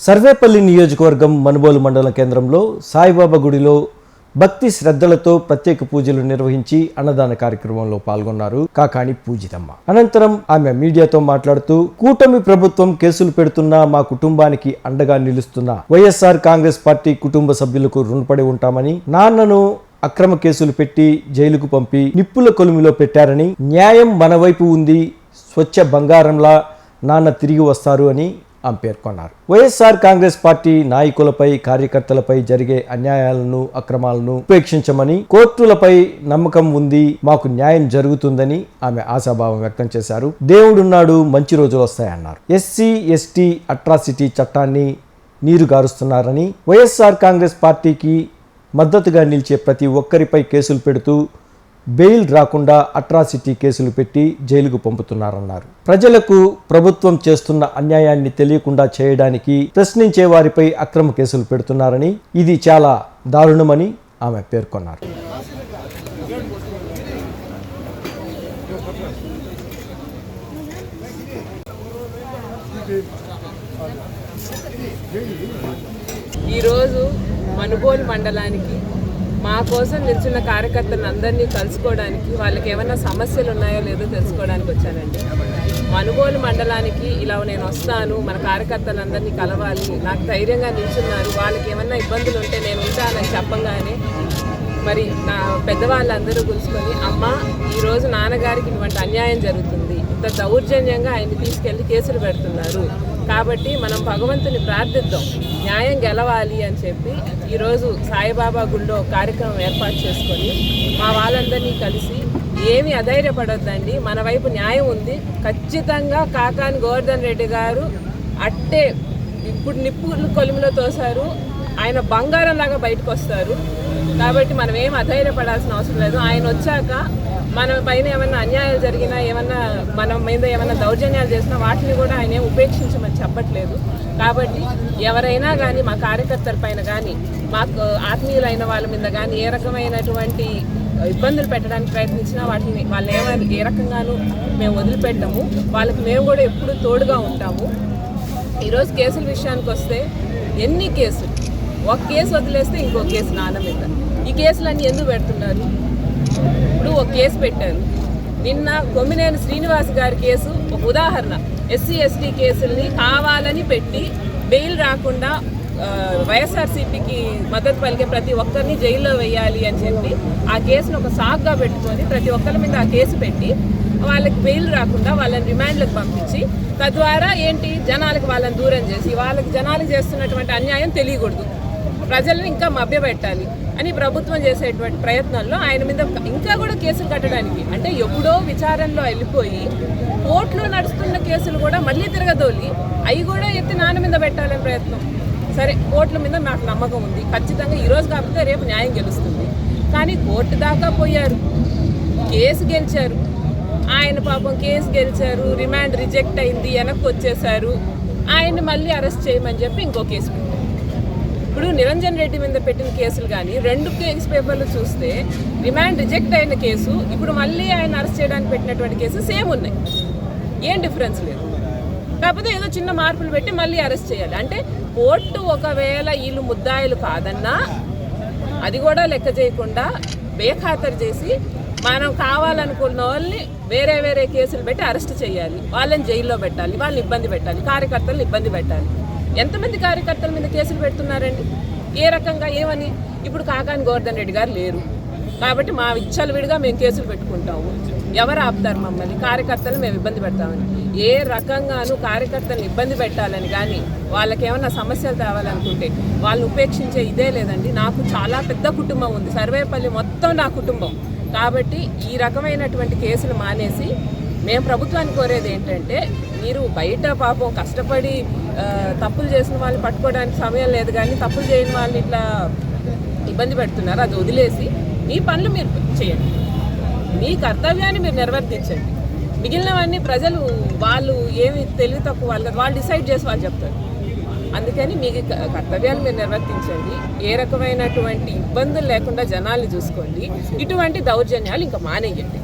సర్వేపల్లి నియోజకవర్గం మనుబోలు మండల కేంద్రంలో సాయిబాబా గుడిలో భక్తి శ్రద్ధలతో ప్రత్యేక పూజలు నిర్వహించి అన్నదాన కార్యక్రమంలో పాల్గొన్నారు కాకాణి పూజితమ్మ. అనంతరం ఆమె మీడియాతో మాట్లాడుతూ కూటమి ప్రభుత్వం కేసులు పెడుతున్న మా కుటుంబానికి అండగా నిలుస్తున్న వైఎస్ఆర్ కాంగ్రెస్ పార్టీ కుటుంబ సభ్యులకు రుణపడి ఉంటామని నాన్నను అక్రమ కేసులు పెట్టి జైలుకు పంపి నిప్పుల కొలుమిలో పెట్టారని న్యాయం మన వైపు ఉంది స్వచ్ఛ బంగారంలా నాన్న తిరిగి వస్తారు అని ఆమె పేర్కొన్నారు. వైఎస్ఆర్ కాంగ్రెస్ పార్టీ నాయకులపై కార్యకర్తలపై జరిగే అన్యాయాలను అక్రమాలను ఉపేక్షించమని కోర్టులపై నమ్మకం ఉంది మాకు న్యాయం జరుగుతుందని ఆమె ఆశాభావం వ్యక్తం చేశారు. దేవుడున్నాడు మంచి రోజులు వస్తాయన్నారు. ఎస్సీ ఎస్టీ అట్రాసిటీ చట్టాన్ని నీరు గారుస్తున్నారని వైఎస్ఆర్ కాంగ్రెస్ పార్టీకి మద్దతుగా నిలిచే ప్రతి ఒక్కరిపై కేసులు పెడుతూ బెయిల్ రాకుండా అట్రాసిటీ కేసులు పెట్టి జైలుకు పంపుతున్నారన్నారు. ప్రజలకు ప్రభుత్వం చేస్తున్న అన్యాయాన్ని తెలియకుండా చేయడానికి ప్రశ్నించే వారిపై అక్రమ కేసులు పెడుతున్నారని ఇది చాలా దారుణమని ఆమె పేర్కొన్నారు. ఈరోజు మనుబోలు మండలానికి మా కోసం నిల్చున్న కార్యకర్తలను అందరినీ కలుసుకోవడానికి వాళ్ళకి ఏమైనా సమస్యలు ఉన్నాయో లేదో తెలుసుకోవడానికి వచ్చానండి. మనుగోలు మండలానికి ఇలా నేను వస్తాను మన కార్యకర్తలందరినీ కలవాలి నాకు ధైర్యంగా నిల్చున్నారు వాళ్ళకి ఏమైనా ఇబ్బందులు ఉంటే నేను ఉంటానని చెప్పంగానే మరి నా పెద్దవాళ్ళందరూ కూర్చుకొని అమ్మ ఈరోజు నాన్నగారికి ఇటువంటి అన్యాయం జరుగుతుంది. ఇంత దౌర్జన్యంగా ఆయన్ని తీసుకెళ్ళి కేసులు పెడుతున్నారు. కాబట్టి మనం భగవంతుని ప్రార్థిద్దాం. న్యాయం గెలవాలి అని చెప్పి ఈరోజు సాయిబాబా గుళ్ళో కార్యక్రమం ఏర్పాటు చేసుకొని మా వాళ్ళందరినీ కలిసి ఏమి అధైర్యపడొద్దండి. మన వైపు న్యాయం ఉంది. ఖచ్చితంగా కాకాని గోవర్ధన్ రెడ్డి గారు అట్టే ఇప్పుడు నిప్పులు కొలిమిలో తోసారు ఆయన బంగారంలాగా బయటకు వస్తారు కాబట్టి మనం ఏం అధైర్యపడాల్సిన అవసరం లేదు. ఆయన వచ్చాక మన పైన ఏమైనా అన్యాయాలు జరిగినా ఏమన్నా మన మీద ఏమైనా దౌర్జన్యాలు చేసినా వాటిని కూడా ఆయన ఏం ఉపేక్షించమని చెప్పట్లేదు. కాబట్టి ఎవరైనా కానీ మా కార్యకర్తల పైన కానీ మాకు ఆత్మీయులైన వాళ్ళ మీద కానీ ఏ రకమైనటువంటి ఇబ్బందులు పెట్టడానికి ప్రయత్నించినా వాటిని వాళ్ళు ఏమైనా ఏ రకంగానూ మేము వదిలిపెట్టము. వాళ్ళకి మేము కూడా ఎప్పుడు తోడుగా ఉంటాము. ఈరోజు కేసుల విషయానికి వస్తే ఎన్ని కేసులు? ఒక కేసు వదిలేస్తే ఇంకో కేసు నాన్న మీద. ఈ కేసులన్నీ ఎందుకు పెడుతున్నారు? ఇప్పుడు ఒక కేసు పెట్టారు. నిన్న కొమ్మినేని శ్రీనివాస్ గారి కేసు ఒక ఉదాహరణ. ఎస్సీ ఎస్టీ కేసుల్ని కావాలని పెట్టి బెయిల్ రాకుండా వైఎస్ఆర్సీపీకి మద్దతు పలికే ప్రతి ఒక్కరిని జైల్లో వేయాలి అని చెప్పి ఆ కేసును ఒక సాగ్గా పెట్టుకొని ప్రతి ఒక్కరి మీద ఆ కేసు పెట్టి వాళ్ళకి బెయిల్ రాకుండా వాళ్ళని రిమాండ్లకు పంపించి తద్వారా ఏంటి? జనాలకు వాళ్ళని దూరం చేసి వాళ్ళకి జనాలకు చేస్తున్నటువంటి అన్యాయం తెలియకూడదు. ప్రజలను ఇంకా మభ్యపెట్టాలి అని ప్రభుత్వం చేసేటువంటి ప్రయత్నాల్లో ఆయన మీద ఇంకా కూడా కేసులు కట్టడానికి. అంటే ఎప్పుడో విచారణలో వెళ్ళిపోయి కోర్టులో నడుస్తున్న కేసులు కూడా మళ్ళీ తిరగదోలి అవి కూడా ఎత్తి నాన్న మీద పెట్టాలని ప్రయత్నం. సరే కోర్టుల మీద నాకు నమ్మకం ఉంది. ఖచ్చితంగా ఈరోజు కాకపోతే రేపు న్యాయం గెలుస్తుంది. కానీ కోర్టు దాకా పోయారు. కేసు గెలిచారు. ఆయన పాపం కేసు గెలిచారు. రిమాండ్ రిజెక్ట్ అయింది. వెనక్కి వచ్చేసారు ఆయన్ని మళ్ళీ అరెస్ట్ చేయమని చెప్పి ఇంకో కేసు పెట్టారు. ఇప్పుడు నిరంజన్ రెడ్డి మీద పెట్టిన కేసులు కానీ రెండు కేసు పేపర్లు చూస్తే రిమాండ్ రిజెక్ట్ అయిన కేసు ఇప్పుడు మళ్ళీ ఆయన అరెస్ట్ చేయడానికి పెట్టినటువంటి కేసు సేమ్ ఉన్నాయి. ఏం డిఫరెన్స్ లేదు. కాకపోతే ఏదో చిన్న మార్పులు పెట్టి మళ్ళీ అరెస్ట్ చేయాలి. అంటే కోర్టు ఒకవేళ వీళ్ళు ముద్దాయిలు కాదన్నా అది కూడా లెక్క చేయకుండా బేఖాతరు చేసి మనం కావాలనుకున్న వాళ్ళని వేరే వేరే కేసులు పెట్టి అరెస్ట్ చేయాలి. వాళ్ళని జైల్లో పెట్టాలి వాళ్ళని ఇబ్బంది పెట్టాలి కార్యకర్తలను ఇబ్బంది పెట్టాలి. ఎంతమంది కార్యకర్తల మీద కేసులు పెడుతున్నారండి? ఏ రకంగా ఏమని? ఇప్పుడు కాకాని గోవర్ధన్ రెడ్డి గారు లేరు. కాబట్టి మా విడిగా మేము కేసులు పెట్టుకుంటాము. ఎవరు ఆపుతారు మమ్మల్ని? కార్యకర్తలు మేము ఇబ్బంది పెడతామని. ఏ రకంగానూ కార్యకర్తలను ఇబ్బంది పెట్టాలని కానీ వాళ్ళకి ఏమన్నా సమస్యలు తేవాలనుకుంటే వాళ్ళని ఉపేక్షించే ఇదే లేదండి. నాకు చాలా పెద్ద కుటుంబం ఉంది. సర్వేపల్లి మొత్తం నా కుటుంబం. కాబట్టి ఈ రకమైనటువంటి కేసులు మానేసి మేము ప్రభుత్వాన్ని కోరేది ఏంటంటే మీరు బయట పాపం కష్టపడి తప్పులు చేసిన వాళ్ళని పట్టుకోవడానికి సమయం లేదు కానీ తప్పులు చేయని వాళ్ళని ఇట్లా ఇబ్బంది పెడుతున్నారు అది వదిలేసి మీ పనులు మీరు చేయండి. మీ కర్తవ్యాన్ని మీరు నిర్వర్తించండి. మిగిలినవన్నీ ప్రజలు వాళ్ళు ఏమి తెలివి తక్కువ వాళ్ళు వాళ్ళు డిసైడ్ చేసి వాళ్ళు చెప్తారు. అందుకని మీ కర్తవ్యాలు మీరు నిర్వర్తించండి. ఏ రకమైనటువంటి ఇబ్బందులు లేకుండా జనాల్ని చూసుకోండి. ఇటువంటి దౌర్జన్యాలు ఇంకా మానేయండి.